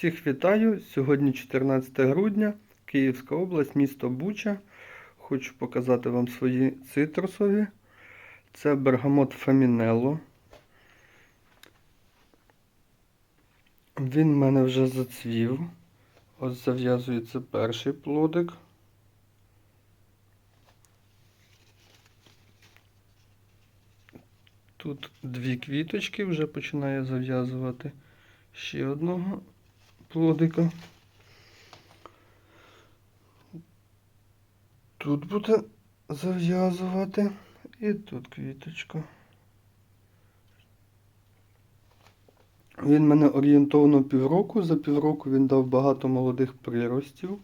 Всіх вітаю! Сьогодні 14 грудня, Київська область, місто Буча. Хочу показати вам свої цитрусові. Це бергамот Фамінелло. Він в мене вже зацвів. Ось зав'язується перший плодик. Тут дві квіточки вже починає зав'язувати ще одного плодика. Тут буде зав'язувати і тут квіточка. Він мене орієнтовно півроку. За півроку він дав багато молодих приростів.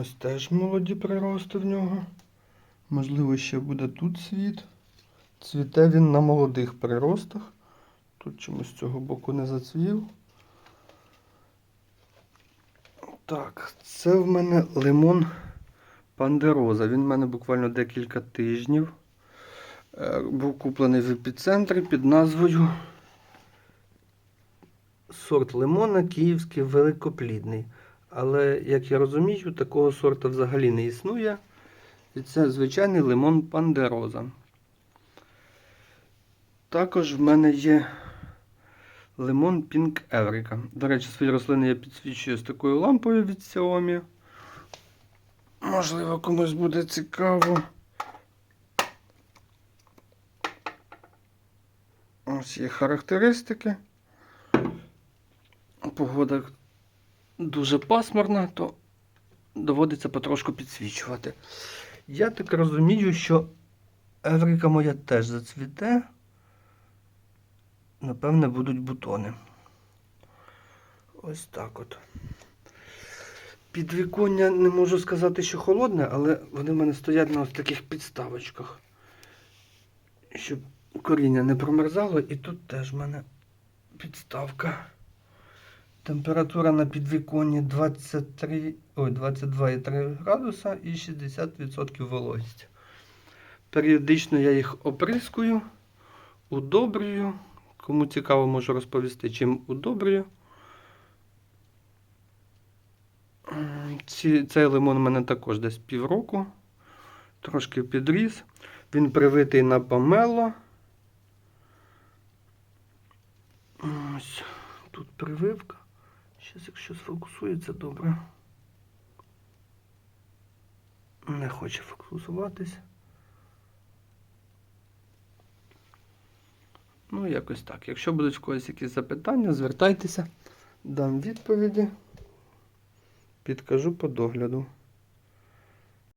Ось теж молоді прирости в нього. Можливо, ще буде тут світ. Цвіте він на молодих приростах. Тут чомусь з цього боку не зацвів. Так, це в мене лимон пандероза. Він в мене буквально декілька тижнів. Е, Був куплений в епіцентрі під назвою сорт лимона київський великоплідний. Але, як я розумію, такого сорту взагалі не існує. І це звичайний лимон пандероза. Також в мене є лимон Pink Еврика. До речі, свої рослини я підсвічую з такою лампою від Xiaomi. Можливо, комусь буде цікаво. Ось є характеристики. Погода дуже пасмурна, то доводиться потрошку підсвічувати. Я так розумію, що Еврика моя теж зацвіте. Напевне, будуть бутони. Ось так от. Підвіконня не можу сказати, що холодне, але вони в мене стоять на ось таких підставочках. Щоб коріння не промерзало, і тут теж в мене підставка. Температура на підвіконні 23, ой, 22,3 градуса і 60% вологість. Періодично я їх оприскую, удобрюю. Кому цікаво, можу розповісти, чим удобрюю. Ці, цей лимон у мене також десь півроку. Трошки підріс. Він привитий на помело. Ось тут прививка. Щас, якщо сфокусується, добре. Не хоче фокусуватись. Ну, якось так. Якщо будуть в когось якісь запитання, звертайтеся, дам відповіді, підкажу по догляду.